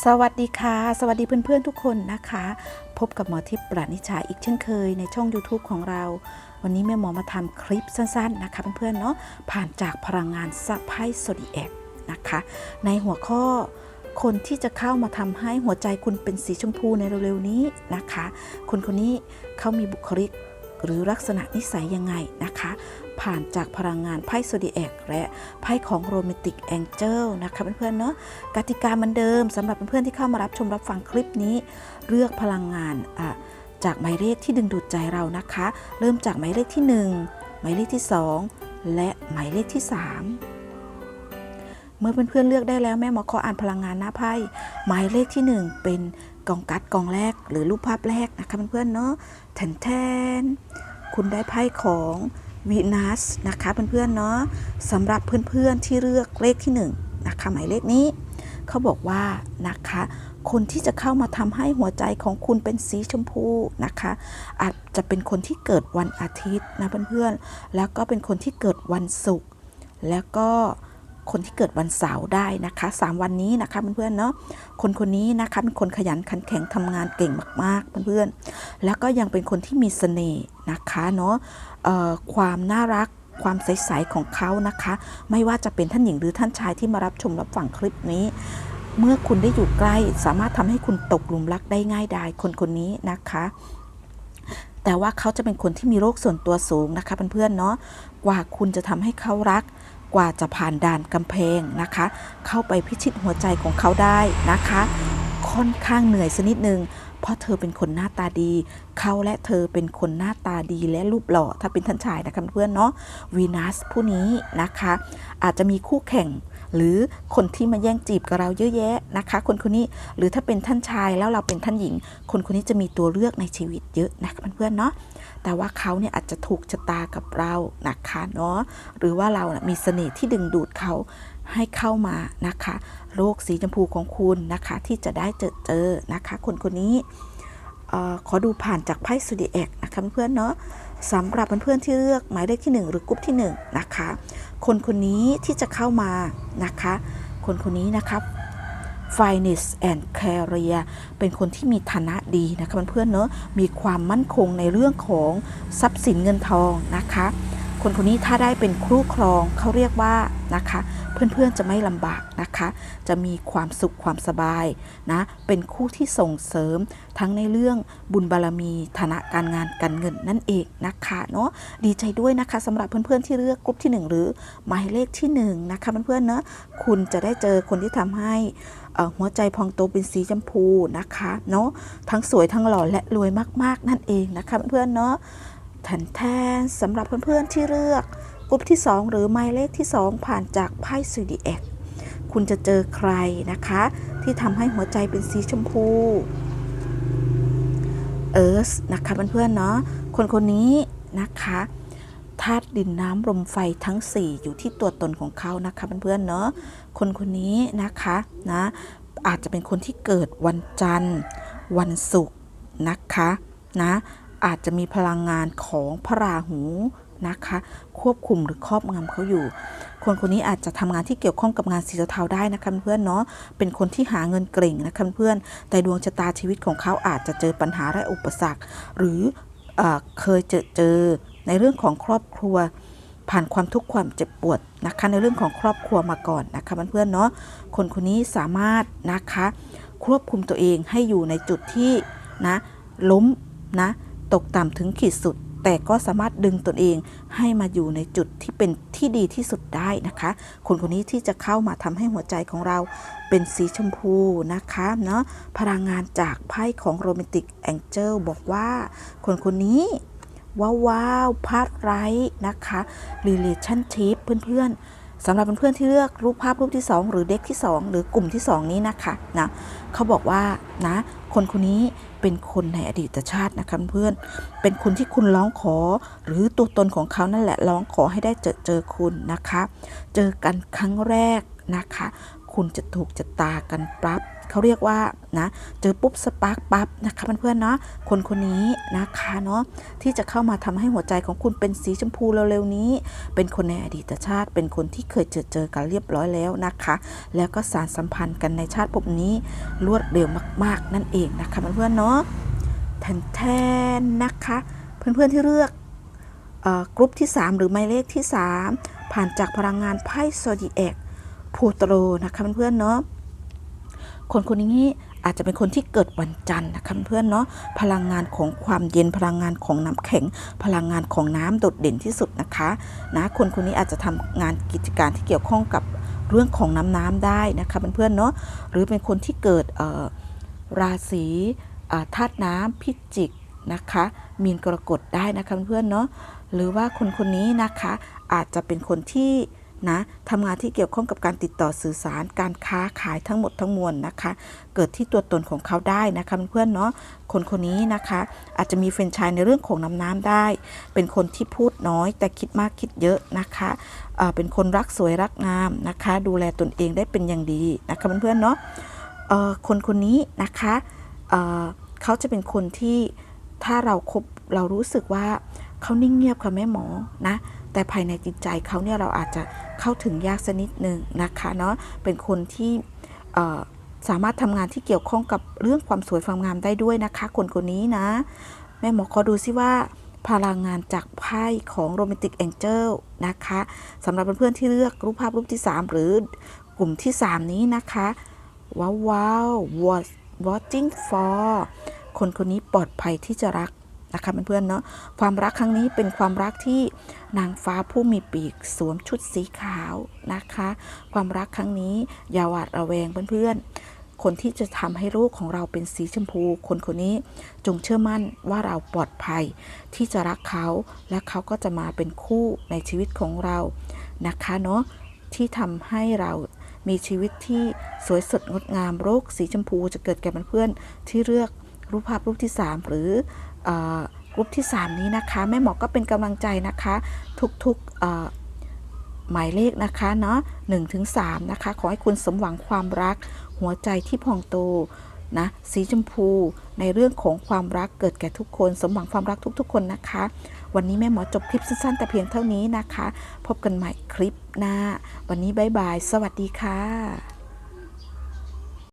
สวัสดีค่ะ สวัสดีเพื่อนๆทุกคนนะคะ พบกับหมอทิพย์ปราณิชาอีกเช่นเคยในช่อง YouTube ของเรา วันนี้แม่หมอมาทำคลิปสั้นๆนะคะเพื่อนๆเนาะผ่านจากพลังงานซับไพ่โซดีแอกนะคะ ในหัวข้อคนที่จะเข้ามาทำให้หัวใจคุณเป็นสีชมพูในเร็วๆนี้นะคะ คนคนนี้เขามีบุคลิกหรือลักษณะนิสัยยังไงนะคะ ผ่านจากพลังงานไพ่โซดีแอกและไพ่ของโรแมนติกแองเจิลนะคะเพื่อนๆเนาะกติกาเหมือนเดิมสำหรับเพื่อนๆที่เข้ามารับชมรับฟังคลิปนี้ เลือกพลังงานจากหมายเลขที่ดึงดูดใจเรานะคะ เริ่มจากหมายเลขที่ 1 หมายเลขที่ 2 และหมายเลขที่ 3เมื่อเพื่อนๆเลือกได้แล้วแม่หมอขออ่านพลังงานหน้าไพ่หมายเลขที่ 1 เป็นกองกัดกองแรกหรือรูปภาพแรกนะคะเพื่อนๆเนาะแทนแทนคุณได้ไพ่ของ วีนัสนะคะเพื่อนๆเนาะสำหรับเพื่อนๆที่เลือกเลขที่1นะคะหมายเลขนี้ เขาบอกว่านะคะคนที่จะเข้ามาทำให้หัวใจของคุณเป็นสีชมพูนะคะ อาจจะเป็นคนที่เกิดวันอาทิตย์นะเพื่อนๆแล้วก็เป็นคนที่เกิดวันศุกร์แล้วก็ คนที่เกิดวันเสาร์ได้นะคะสามวันนี้นะคะเพื่อนๆเนาะคนคนนี้นะคะเป็นคนขยันขันแข็งทำงานเก่งมากๆเพื่อนๆแล้วก็ยังเป็นคนที่มีเสน่ห์นะคะเนาะความน่ารักความใสๆของเขานะคะ ไม่ว่าจะเป็นท่านหญิงหรือท่านชายที่มารับชมรับฟังคลิปนี้เมื่อคุณได้อยู่ใกล้สามารถทำให้คุณตกหลุมรักได้ง่ายดายคนคนนี้นะคะ แต่ว่าเขาจะเป็นคนที่มีโรคส่วนตัวสูงนะคะเพื่อนๆเนาะกว่าคุณจะทำให้เขารัก กว่าจะผ่านด่านกำแพงนะคะ เข้าไปพิชิตหัวใจของเขาได้นะคะ ค่อนข้างเหนื่อยสักนิดนึงเพราะเธอเป็นคนหน้าตาดี เขาและเธอเป็นคนหน้าตาดีและรูปหล่อ ถ้าเป็นท่านชายนะคะเพื่อนเนาะวีนัสผู้นี้นะคะ อาจจะมีคู่แข่ง หรือคนที่มาแย่งจีบกับเราเยอะแยะนะคะ คนคนนี้หรือถ้าเป็นท่านชายแล้วเราเป็นท่านหญิง คนคนนี้จะมีตัวเลือกในชีวิตเยอะนะคะเพื่อนๆเนาะแต่ว่าเขาเนี่ยอาจจะถูกชะตากับเรานะคะเนาะหรือว่าเรานะมีเสน่ห์ที่ดึงดูดเขาให้เข้ามานะคะโลกสีชมพูของคุณนะคะที่จะได้เจอเจอนะคะ คนคนนี้ขอดูผ่านจากไพ่สุดีแอกนะคะเพื่อนๆเนาะ สำหรับเพื่อนๆที่เลือกหมายเลขที่ 1 หรือกรุ๊ปที่1นะคะคนคนนี้ที่จะเข้ามานะคะ คนคนนี้นะครับ Finance and Career เป็นคนที่มีฐานะดีนะคะเพื่อนๆเนอะมีความมั่นคงในเรื่องของทรัพย์สินเงินทองนะคะ คนคนนี้ถ้าได้เป็นคู่ครองเขาเรียกว่านะคะ เพื่อนๆจะไม่ลำบากนะคะ จะมีความสุขความสบายนะเป็นคู่ที่ส่งเสริมทั้งในเรื่องบุญบารมีฐานะการงานการเงินนั่นเองนะคะเนาะดีใจด้วยนะคะสำหรับเพื่อนๆที่เลือกกลุ่มที่ 1 หรือหมายเลขที่1นะคะเพื่อนๆเนาะคุณจะได้เจอคนที่ทำให้หัวใจพองโตเป็นสีชมพูนะคะเนาะทั้งสวยทั้งหล่อและรวยมากๆนั่นเองนะคะเพื่อนๆเนาะ แทนแทนสำหรับเพื่อนๆที่เลือกกลุ่มที่ 2 หรือหมายเลขที่ 2 ผ่านจากไพ่ซูดีแอกคุณจะเจอใครนะคะ ที่ทำให้หัวใจเป็นสีชมพูเอิร์สนะคะเพื่อนๆเนาะคนคนนี้นะคะธาตุดินน้ำลมไฟทั้ง 4 อยู่ที่ตัวตนของเขานะคะเพื่อนๆเนาะคนคนนี้นะคะนะอาจจะเป็นคนที่เกิดวันจันทร์ วันศุกร์นะคะนะ อาจจะมีพลังงานของพระราหูนะคะ ควบคุมหรือครอบงำเขาอยู่ คนคนนี้อาจจะทำงานที่เกี่ยวข้องกับงานสีเทาได้นะคะเพื่อนเนาะเป็นคนที่หาเงินเก่งนะคะเพื่อนแต่ดวงชะตาชีวิตของเขาอาจจะเจอปัญหาและอุปสรรค หรือเอเคยเจอเจอในเรื่องของครอบครัว ผ่านความทุกข์ความเจ็บปวดนะคะในเรื่องของครอบครัวมาก่อนนะคะเพื่อนเนาะคนคนนี้สามารถนะคะควบคุมตัวเองให้อยู่ในจุดที่นะล้มนะ ตกต่ำถึงขีดสุด แต่ก็สามารถดึงตนเองให้มาอยู่ในจุดที่เป็นที่ดีที่สุดได้นะคะ คนคนนี้ที่จะเข้ามาทำให้หัวใจของเราเป็นสีชมพูนะคะเนาะพลังงานจากไพ่ของโรแมนติกแองเจิลบอกว่า คนคนนี้ว้าวพาร์ทไรท์นะคะ relationship เพื่อนๆ สำหรับเพื่อนๆที่เลือกรูปภาพรูปที่ 2 หรือเด็กที่ 2 หรือกลุ่มที่ 2 นี้นะคะนะเขาบอกว่านะคนคนนี้เป็นคนในอดีตชาตินะคะเพื่อนเป็นคนที่คุณร้องขอ หรือตัวตนของเขานั่นแหละร้องขอให้ได้เจอเจอคุณนะคะ เจอกันครั้งแรกนะคะ คุณจะถูกจะตากันปั๊บ เขาเรียกว่านะเจอปุ๊บสปาร์กปั๊บนะคะเพื่อนๆเนาะคนคนนี้นะคะเนาะที่จะเข้ามาทำให้หัวใจของคุณเป็นสีชมพูเร็วๆนี้ เป็นคนในอดีตชาติ เป็นคนที่เคยเจอเจอกันเรียบร้อยแล้วนะคะ แล้วก็สารสัมพันธ์กันในชาติภพนี้รวดเร็วมากๆ นั่นเองนะคะเพื่อนๆเนาะแทนแทนนะคะ เพื่อนๆที่เลือกกรุ๊ปที่ 3 หรือหมายเลขที่ 3 ผ่านจากพลังงานไพ่โซดีแอกพูโตรนะคะเพื่อนๆเนาะ คนคนนี้อาจจะเป็นคนที่เกิดวันจันทร์นะคะเพื่อนเนาะพลังงานของความเย็นพลังงานของน้ำแข็ง พลังงานของน้ำโดดเด่นที่สุดนะคะนะคนคนนี้อาจจะทำงานกิจการที่เกี่ยวข้องกับเรื่องของน้ำน้ำได้นะคะเพื่อนๆเนาะหรือเป็นคนที่เกิดเอ่อราศีธาตุน้ำพิจิกนะคะมีนกรกฎได้นะคะเพื่อนๆเนาะหรือว่าคนคนนี้นะคะอาจจะเป็นคนที่ นะทำงานที่เกี่ยวข้องกับการติดต่อสื่อสาร การค้าขายทั้งหมดทั้งมวลนะคะ เกิดที่ตัวตนของเขาได้นะคะเพื่อนเนาะคนคนนี้นะคะ อาจจะมีเฟรนไชส์ในเรื่องของน้ำน้ำได้ เป็นคนที่พูดน้อย แต่คิดมากคิดเยอะนะคะเเป็นคนรักสวยรักงามนะคะ ดูแลตนเองได้เป็นอย่างดีนะคะเพื่อนๆเนาะคนคนนี้นะคะเเขาจะเป็นคนที่ถ้าเราคบเรารู้สึกว่าเขานิ่งเงียบค่ะแม่หมอนะ แต่ภายในจิตใจเขาเนี่ยเราอาจจะเข้าถึงยากสักนิดหนึ่งนะคะเนาะเป็นคนที่สามารถทำงานที่เกี่ยวข้องกับเรื่องความสวยความงามได้ด้วยนะคะ คนคนนี้นะ แม่หมอขอดูซิว่าพลังงานจากไพ่ของโรแมนติกแองเจิลนะคะสำหรับเพื่อนๆที่เลือกรูปภาพรูปที่ 3 หรือกลุ่มที่ 3 นี้นะคะ ว้าวว้าว watching for คนคนนี้ปลอดภัยที่จะรัก นะคะเพื่อนๆเนาะความรักครั้งนี้เป็นความรักที่นางฟ้าผู้มีปีกสวมชุดสีขาวนะคะ ความรักครั้งนี้อย่าหวาดระแวงเพื่อนๆ คนที่จะทำให้โลกของเราเป็นสีชมพู คนคนนี้จงเชื่อมั่นว่าเราปลอดภัยที่จะรักเขา และเขาก็จะมาเป็นคู่ในชีวิตของเรานะคะเนาะที่ทำให้เรามีชีวิตที่สวยสดงดงามโรคสีชมพูจะเกิดแก่เพื่อนๆที่เลือกรูปภาพรูปที่ 3 หรือ กรุ๊ปที่ 3 นี้นะคะ แม่หมอก็เป็นกำลังใจนะคะ ทุกๆหมายเลขนะคะเนาะ1ถึง3นะคะ ขอให้คุณสมหวังความรัก หัวใจที่พองโตนะสีชมพูในเรื่องของความรักเกิดแก่ทุกคน สมหวังความรักทุกๆ คนนะคะ วันนี้แม่หมอจบคลิปสั้นๆ แต่เพียงเท่านี้นะคะ พบกันใหม่คลิปหน้า วันนี้บ๊ายบาย สวัสดีค่ะ